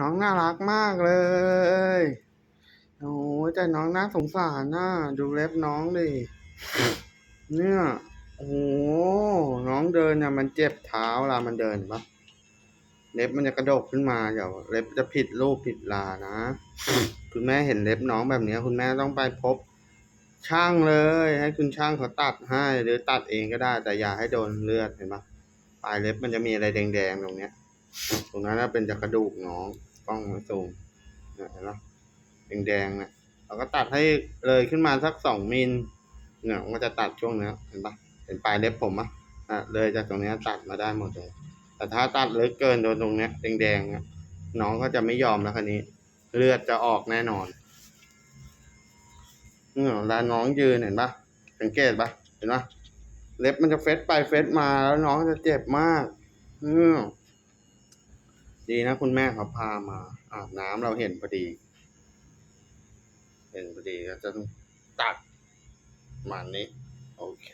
น้องน่ารักมากเลยโอ้ยแต่น้องน่าสงสารน่ะดูเล็บน้องดิเนี่ยโอ้โหน้องเดินเนี่ยมันเจ็บเท้าเวลามันเดินปะเล็บมันจะกระดกขึ้นมาเดี๋ยวเล็บจะผิดรูปผิดลานะ คุณแม่เห็นเล็บน้องแบบนี้คุณแม่ต้องไปพบช่างเลย ให้คุณช่างเขาตัดให้หรือตัดเองก็ได้ แต่อย่าให้โดนเลือดเห็นปะปลายเล็บมันจะมีอะไรแดงๆตรงเนี้ย ตรงนั้นน่ะเป็นจากกระดูกน้องกล้องมาซูมเนี่ยเห็นปะแดงๆเนี่ยเราก็ตัดให้เลยขึ้นมาสักสองมิลเนี่ยมันก็จะตัดช่วงเนี้ยเห็นปะเห็นปลายเล็บผมปะอะเลยจากตรงเนี้ยตัดมาได้หมดเลย แต่ถ้าตัดลึกเกินโดนตรงเนี้ยแดงๆเนี่ยน้องก็จะไม่ยอมแล้วคันนี้ เลือดจะออกแน่นอนเนี่ยเวลาน้องยืนเห็นปะสังเกตปะเห็นปะเล็บมันจะเฟซไปเฟซมาแล้วน้องจะเจ็บมากอืม ดีนะคุณแม่เขาพามาอาบน้ำเราเห็นพอดี เห็นพอดีก็จะต้องตัดมันนี้ โอเค